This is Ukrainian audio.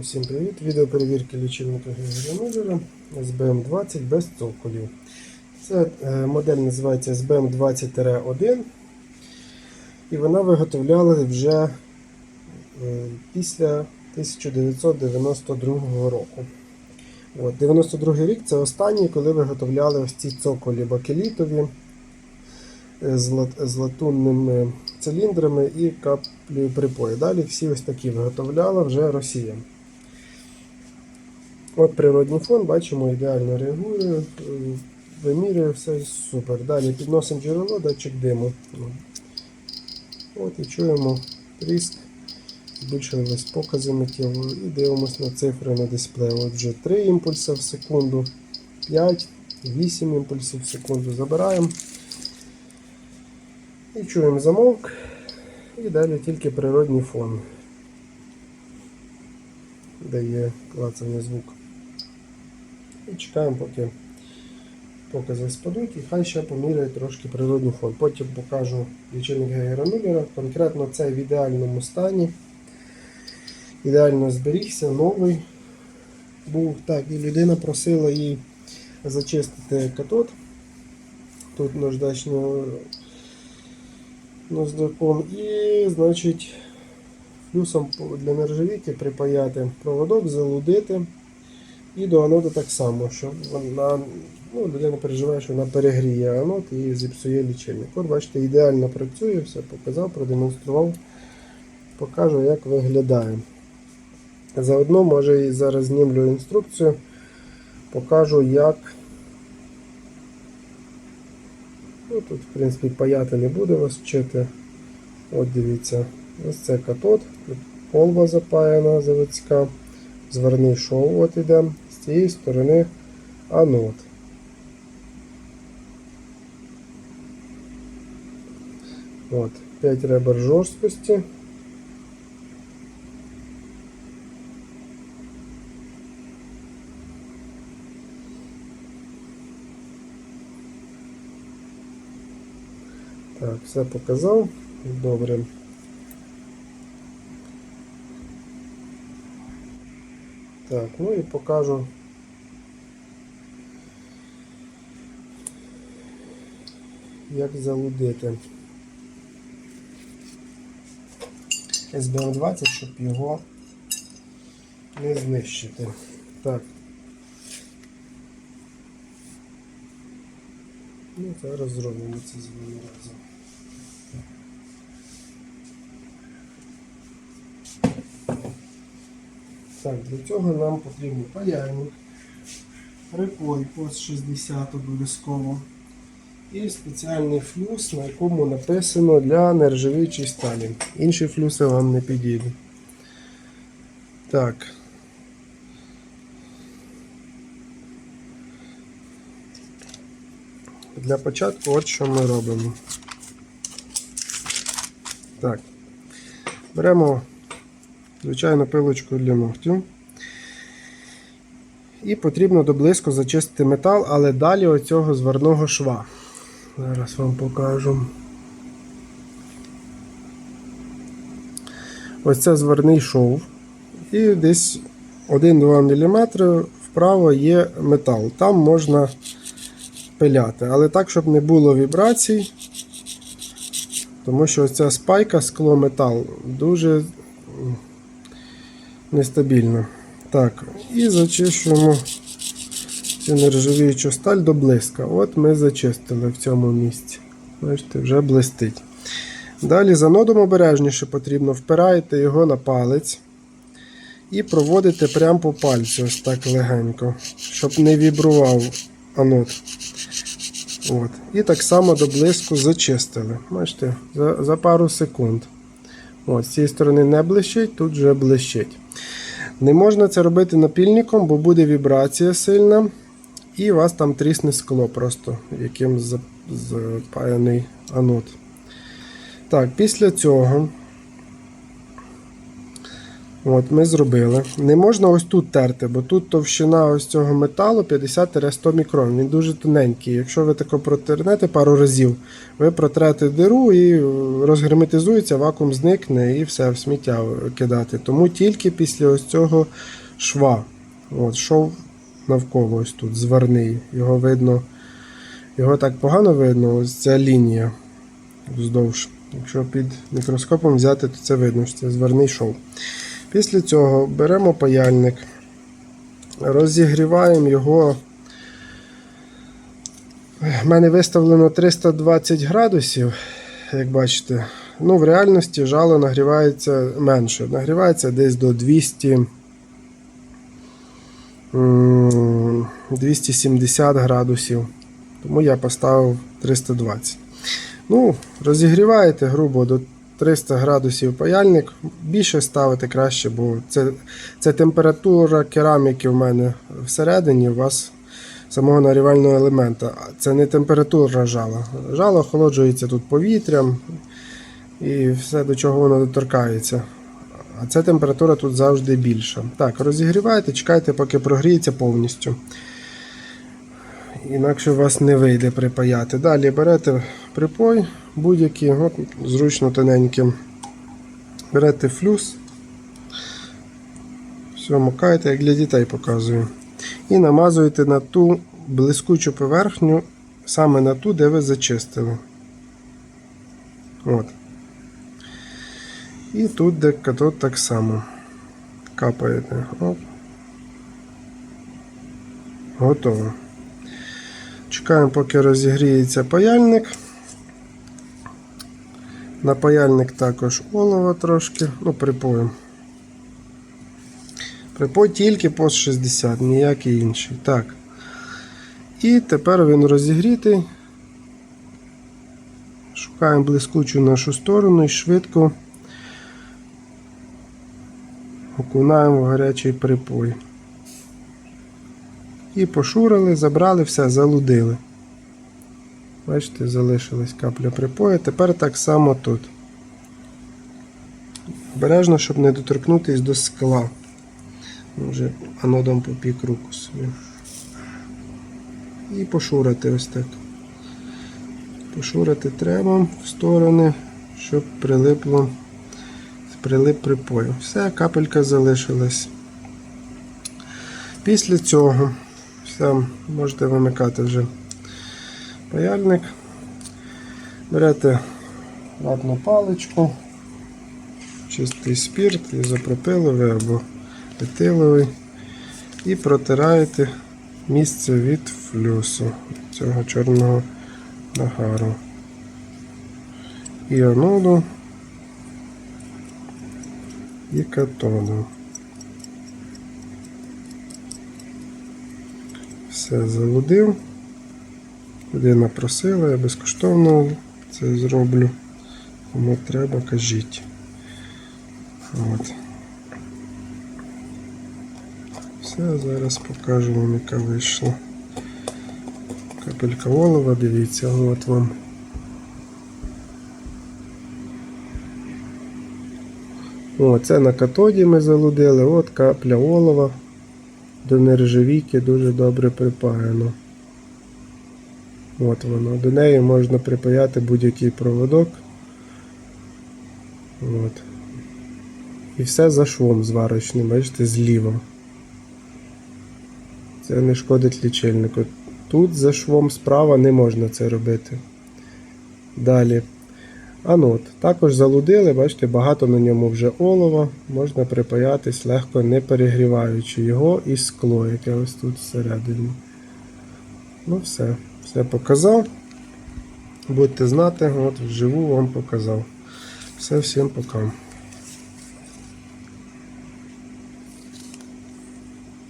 Усім привіт! Відео перевірки лічильника гігрометра SBM20 без цоколів. Це е, модель називається SBM20-1 і вона виготовляла вже е, після 1992 року. От, 92 рік це останній, коли виготовляли ось ці цоколі бакелітові е, з латунними циліндрами і каплею припою. Далі всі ось такі виготовляла вже Росія. От природний фон, бачимо, ідеально реагує, е, вимірює все супер. Далі підносимо джерело, датчик диму. От і чуємо тріск, збільшуємось покази миттєво і дивимося на цифри на дисплеї. От вже 3 імпульси в секунду, 5, 8 імпульсів в секунду забираємо. І чуємо замовк. І далі тільки природний фон. Дає клацання звук. І чекаємо, поки покази спадуть, і хай ще поміряє трошки природний фон. Потім покажу лічильник Гейгера. Конкретно цей в ідеальному стані. Ідеально зберігся, новий був. Так, і людина просила їй зачистити катод. Тут наждачно наждаком. І, значить, плюсом для нержавійки припаяти проводок, залудити. І до аноду так само, щоб вона, ну, людина переживає, що вона перегріє анод і зіпсує лічильник. От бачите, ідеально працює, все показав, продемонстрував, покажу, як виглядає. Заодно, може, і зараз знімлю інструкцію, покажу, як. Ну, тут, в принципі, паяти не буде вас вчити. От дивіться, ось це катод, тут колба запаяна заводська, зверний шов от іде, цієї сторони анод. От, 5 ребер жорсткості. Так, все показав. Добре. Так, ну і покажу. Як залудити SBM20, щоб його не знищити. Так. Ну, зараз зробимо це з вами разом. Так, для цього нам потрібен паяльник, припой пост 60 обов'язково і спеціальний флюс, на якому написано для нержавіючої сталі. Інші флюси вам не підійдуть. Так. Для початку от що ми робимо. Так. Беремо звичайну пилочку для ногтів. І потрібно доблизько зачистити метал, але далі оцього зварного шва. Зараз вам покажу. Ось це зварний шов. І десь 1-2 мм вправо є метал. Там можна пиляти. Але так, щоб не було вібрацій. Тому що ця спайка скло метал дуже м, нестабільна. Так, і зачищуємо цю нержавіючу сталь до блиска. От ми зачистили в цьому місці. Бачите, вже блистить. Далі за нодом обережніше потрібно впираєте його на палець і проводите прямо по пальцю, ось так легенько, щоб не вібрував анод. От. І так само до блиску зачистили. Бачите, за, за пару секунд. От, з цієї сторони не блищить, тут вже блищить. Не можна це робити напільником, бо буде вібрація сильна, і у вас там трісне скло, просто яким за- запаяний анод. Так, після цього От, ми зробили. Не можна ось тут терти, бо тут товщина ось цього металу 50-100 мікрон. Він дуже тоненький. Якщо ви тако протернете пару разів, ви протрете диру і е, розгерметизується, вакуум зникне і все в сміття кидати. Тому тільки після ось цього шва. От, шов навколо ось тут, зварний. Його видно, його так погано видно, ось ця лінія вздовж. Якщо під мікроскопом взяти, то це видно, що це зварний шов. Після цього беремо паяльник, розігріваємо його. У мене виставлено 320 градусів, як бачите. Ну, в реальності жало нагрівається менше. Нагрівається десь до 200, 270 градусів. Тому я поставив 320. Ну, розігріваєте грубо до 300 градусів паяльник. Більше ставити краще, бо це, це температура кераміки в мене всередині, у вас самого нагрівального елемента. Це не температура жала. Жало охолоджується тут повітрям і все до чого воно доторкається. А ця температура тут завжди більша. Так, розігріваєте, чекайте, поки прогріється повністю. Інакше у вас не вийде припаяти. Далі берете припой будь-який, от, зручно тоненьким. Берете флюс, все макаєте, як для дітей показую. І намазуєте на ту блискучу поверхню, саме на ту, де ви зачистили. От. І тут, де катод так само. Капаєте. Оп. Готово. Чекаємо, поки розігріється паяльник. На паяльник також олова трошки, ну, припоєм. Припой тільки пост 60, ніякий інший. Так. І тепер він розігрітий. Шукаємо блискучу нашу сторону і швидко окунаємо в гарячий припой. І пошурили, забрали, все, залудили. Бачите, залишилась капля припою. Тепер так само тут. Обережно, щоб не доторкнутися до скла. Вже анодом попік руку собі. І пошурити ось так. Пошурити треба в сторони, щоб прилипло, прилип припою. Все, капелька залишилась. Після цього все, можете вимикати вже паяльник. Берете ватну паличку, чистий спірт, ізопропиловий або етиловий і протираєте місце від флюсу цього чорного нагару. І аноду, і катоду. Все залудив. Людина просила, я безкоштовно це зроблю. Кому треба, кажіть. От. Все, зараз покажу вам, яка вийшла. Капелька олова, дивіться, от вам. О, це на катоді ми залудили, от капля олова до нержавійки дуже добре припаяно. От воно. До неї можна припаяти будь-який проводок. От. І все за швом зварочним, бачите, зліва. Це не шкодить лічильнику. Тут за швом справа не можна це робити. Далі. Анод. Також залудили, бачите, багато на ньому вже олова, можна припаятись легко не перегріваючи його і скло, яке ось тут всередині. Ну все, все показав. Будете знати, от вживу вам показав. Все, всім пока.